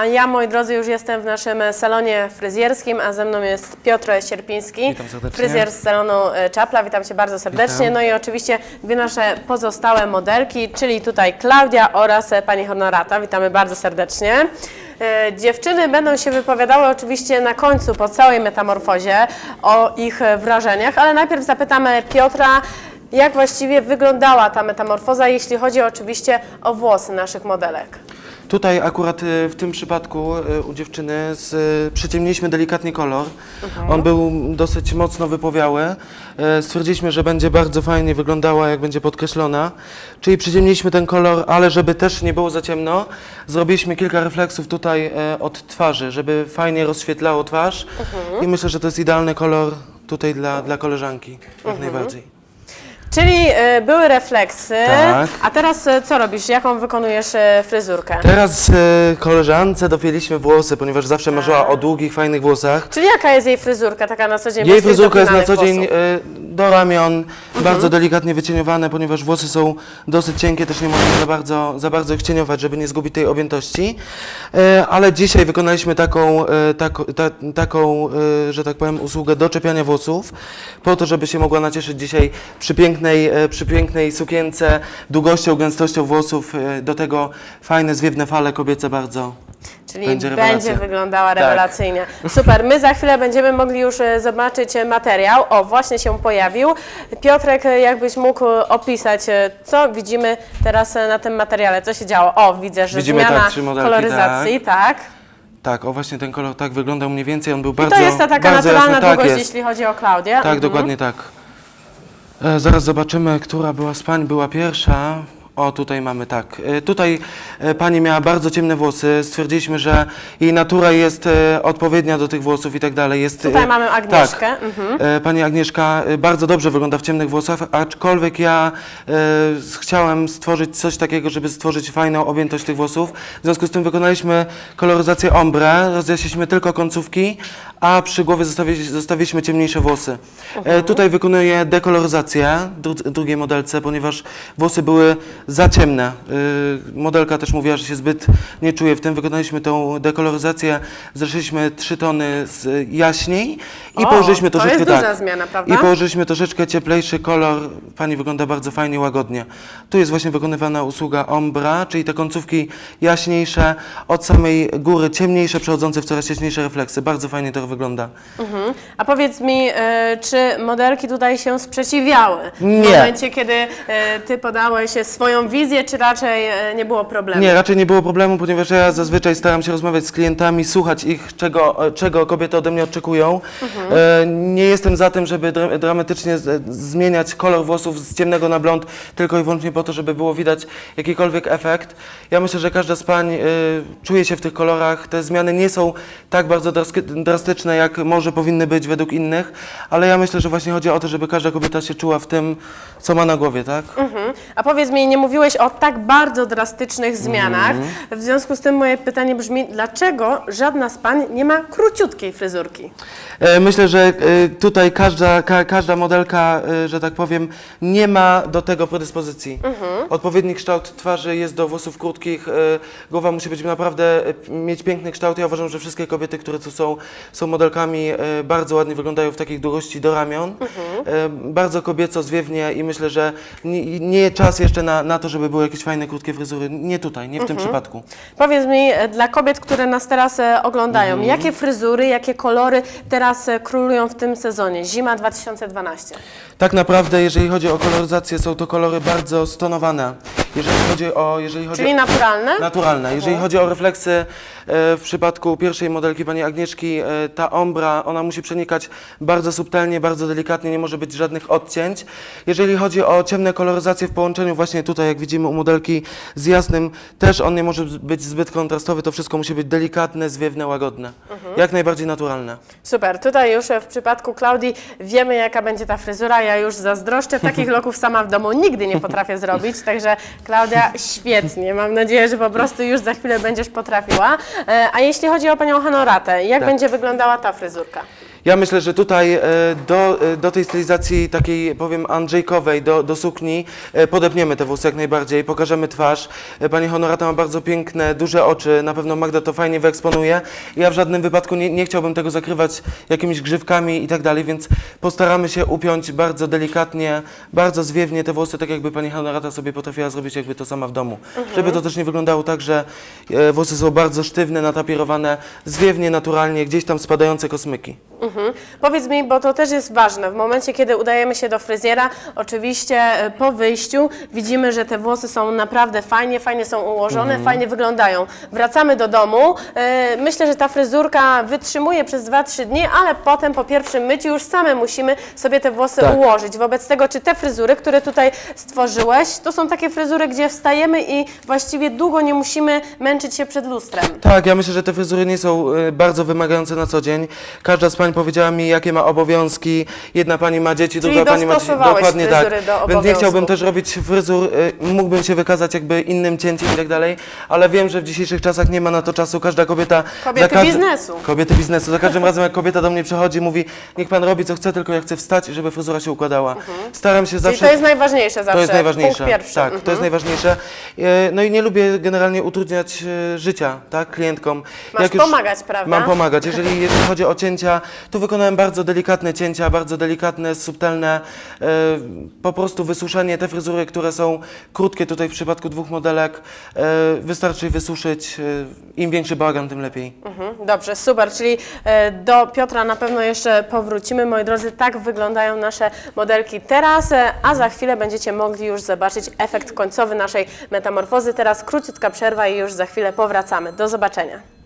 A ja, moi drodzy, już jestem w naszym salonie fryzjerskim, a ze mną jest Piotr Sierpiński, fryzjer z salonu e, Czapla. Witam Cię bardzo serdecznie. Witam. No i oczywiście dwie nasze pozostałe modelki, czyli tutaj Klaudia oraz e, pani Honorata. Witamy bardzo serdecznie. E, Dziewczyny będą się wypowiadały oczywiście na końcu, po całej metamorfozie, o ich wrażeniach, ale najpierw zapytamy Piotra, jak właściwie wyglądała ta metamorfoza, jeśli chodzi oczywiście o włosy naszych modelek. Tutaj akurat y, w tym przypadku y, u dziewczyny z, y, przyciemniliśmy delikatnie kolor. On był dosyć mocno wypowiały. Stwierdziliśmy, że będzie bardzo fajnie wyglądała, jak będzie podkreślona. Czyli przyciemniliśmy ten kolor, ale żeby też nie było za ciemno, zrobiliśmy kilka refleksów tutaj od twarzy, żeby fajnie rozświetlało twarz. I myślę, że to jest idealny kolor tutaj dla, dla koleżanki, jak najbardziej. Czyli e, były refleksy, Tak. a teraz e, co robisz? Jaką wykonujesz e, fryzurkę? Teraz y, koleżance dopięliśmy włosy, ponieważ zawsze marzyła o długich, fajnych włosach. Czyli jaka jest jej fryzurka taka na co dzień? Jej tych fryzurka jest na co dzień y, do ramion, bardzo delikatnie wycieniowane, ponieważ włosy są dosyć cienkie, też nie można za bardzo, za bardzo ich cieniować, żeby nie zgubić tej objętości. Y, ale dzisiaj wykonaliśmy taką, y, tako, ta, taką y, że tak powiem, usługę doczepiania włosów, po to, żeby się mogła nacieszyć dzisiaj przy pięknej, przy pięknej sukience, długością, gęstością włosów, do tego fajne, zwiewne fale kobiece bardzo. Czyli będzie będzie, wyglądała Tak. rewelacyjnie. Super, my za chwilę będziemy mogli już e, zobaczyć e, materiał. O, właśnie się pojawił. Piotrek, e, jakbyś mógł opisać, co widzimy teraz na tym materiale, co się działo? O, widzę, że Widzimy, zmiana tak, modelki, koloryzacji, tak. Tak, o właśnie ten kolor tak wyglądał mniej więcej, on był I bardzo to jest ta taka naturalna jasny. Tak długość, jest. jeśli chodzi o Klaudię. Tak, Mhm. dokładnie tak. E, zaraz zobaczymy, która była z pań była pierwsza. O, tutaj mamy tak. E, tutaj e, pani miała bardzo ciemne włosy. Stwierdziliśmy, że jej natura jest e, odpowiednia do tych włosów i tak dalej. Jest, Tutaj mamy Agnieszkę. Tak. Mhm. Pani Agnieszka bardzo dobrze wygląda w ciemnych włosach, aczkolwiek ja chciałem stworzyć coś takiego, żeby stworzyć fajną objętość tych włosów. W związku z tym wykonaliśmy koloryzację ombre, rozjaśniliśmy tylko końcówki, a przy głowie zostawi, zostawiliśmy ciemniejsze włosy. E, tutaj wykonuję dekoloryzację dru, drugiej modelce, ponieważ włosy były za ciemne. E, modelka też mówiła, że się zbyt nie czuje w tym. Wykonaliśmy tą dekoloryzację, zeszliśmy trzy tony z jaśniej i O, położyliśmy to troszeczkę jest duża tak. zmiana? I położyliśmy troszeczkę cieplejszy kolor. Pani wygląda bardzo fajnie, łagodnie. Tu jest właśnie wykonywana usługa ombra, czyli te końcówki jaśniejsze, od samej góry ciemniejsze, przechodzące w coraz jaśniejsze refleksy. Bardzo fajnie to wygląda. Mhm. A powiedz mi, e, czy modelki tutaj się sprzeciwiały? W Nie. momencie, kiedy e, ty podałeś swoją wizję, czy raczej e, nie było problemu? Nie, raczej nie było problemu, ponieważ ja zazwyczaj staram się rozmawiać z klientami, słuchać ich, czego, e, czego kobiety ode mnie oczekują. E, nie jestem za tym, żeby dra dramatycznie zmieniać kolor włosów z ciemnego na blond, tylko i wyłącznie po to, żeby było widać jakikolwiek efekt. Ja myślę, że każda z pań e, czuje się w tych kolorach. Te zmiany nie są tak bardzo draski- jak może powinny być według innych, ale ja myślę, że właśnie chodzi o to, żeby każda kobieta się czuła w tym, co ma na głowie, tak? Mhm. A powiedz mi, nie mówiłeś o tak bardzo drastycznych zmianach. Mhm. W związku z tym moje pytanie brzmi, dlaczego żadna z pań nie ma króciutkiej fryzurki? E, Myślę, że e, tutaj każda, ka, każda modelka, e, że tak powiem, nie ma do tego predyspozycji. Odpowiedni kształt twarzy jest do włosów krótkich, głowa musi być naprawdę, mieć piękny kształt. Ja uważam, że wszystkie kobiety, które tu są, są modelkami, e, bardzo ładnie wyglądają w takich długości do ramion. E, Bardzo kobieco, zwiewnie i myślę, że nie, nie czas jeszcze na, na to, żeby były jakieś fajne, krótkie fryzury. Nie tutaj, nie w tym przypadku. Powiedz mi, e, dla kobiet, które nas teraz oglądają, Mhm. jakie fryzury, jakie kolory teraz królują w tym sezonie, zima 2012? Tak naprawdę, jeżeli chodzi o koloryzację, są to kolory bardzo stonowane. Jeżeli chodzi o, jeżeli chodzi Czyli naturalne? Naturalne. Jeżeli chodzi o refleksy, e, w przypadku pierwszej modelki pani Agnieszki, e, ta ombra, ona musi przenikać bardzo subtelnie, bardzo delikatnie, nie może być żadnych odcięć. Jeżeli chodzi o ciemne koloryzacje w połączeniu właśnie tutaj, jak widzimy u modelki z jasnym, też on nie może być zbyt kontrastowy, to wszystko musi być delikatne, zwiewne, łagodne. Jak najbardziej naturalne. Super, tutaj już e, w przypadku Klaudii wiemy jaka będzie ta fryzura, ja już zazdroszczę, takich loków sama w domu nigdy nie potrafię zrobić, także Klaudia świetnie, mam nadzieję, że po prostu już za chwilę będziesz potrafiła. E, A jeśli chodzi o Panią Honoratę, jak Tak. będzie wyglądała ta fryzurka? Ja myślę, że tutaj e, do, e, do tej stylizacji takiej, powiem, Andrzejkowej, do, do sukni, e, podepniemy te włosy jak najbardziej, pokażemy twarz. Pani Honorata ma bardzo piękne, duże oczy, na pewno Magda to fajnie wyeksponuje. Ja w żadnym wypadku nie, nie chciałbym tego zakrywać jakimiś grzywkami i tak dalej, więc postaramy się upiąć bardzo delikatnie, bardzo zwiewnie te włosy, tak jakby Pani Honorata sobie potrafiła zrobić jakby to sama w domu. Żeby to też nie wyglądało tak, że włosy są bardzo sztywne, natapierowane, zwiewnie, naturalnie, gdzieś tam spadające kosmyki. Mhm. Powiedz mi, bo to też jest ważne, w momencie, kiedy udajemy się do fryzjera, oczywiście e, po wyjściu widzimy, że te włosy są naprawdę fajnie, fajnie są ułożone, Mhm. fajnie wyglądają. Wracamy do domu, e, myślę, że ta fryzurka wytrzymuje przez 2-3 dni, ale potem po pierwszym myciu już same musimy sobie te włosy Tak. ułożyć. Wobec tego, czy te fryzury, które tutaj stworzyłeś, to są takie fryzury, gdzie wstajemy i właściwie długo nie musimy męczyć się przed lustrem. Tak, ja myślę, że te fryzury nie są e, bardzo wymagające na co dzień. Każda z pań powiedziała mi, jakie ma obowiązki. Jedna pani ma dzieci, Czyli druga pani ma dzieci. Dokładnie tak. do Więc nie chciałbym też robić fryzur, e, mógłbym się wykazać jakby innym cięciem i tak dalej, ale wiem, że w dzisiejszych czasach nie ma na to czasu. Każda kobieta... Kobiety biznesu. Kobiety biznesu. Za każdym razem, jak kobieta do mnie przychodzi, mówi, niech pan robi co chce, tylko ja chcę wstać i żeby fryzura się układała. Staram się Mhm. Czyli zawsze... to jest najważniejsze zawsze. To jest najważniejsze. Tak, Mhm. to jest najważniejsze. E, No i nie lubię generalnie utrudniać e, życia, tak, klientkom. Masz pomagać, prawda? Mam pomagać. Jeżeli, jeżeli chodzi o cięcia, tu wykonałem bardzo delikatne cięcia, bardzo delikatne, subtelne, e, po prostu wysuszenie. Te fryzury, które są krótkie tutaj w przypadku dwóch modelek, e, wystarczy wysuszyć. E, Im większy bałagan, tym lepiej. Mhm, Dobrze, super, czyli do Piotra na pewno jeszcze powrócimy. Moi drodzy, tak wyglądają nasze modelki teraz, a za chwilę będziecie mogli już zobaczyć efekt końcowy naszej metamorfozy. Teraz króciutka przerwa i już za chwilę powracamy. Do zobaczenia.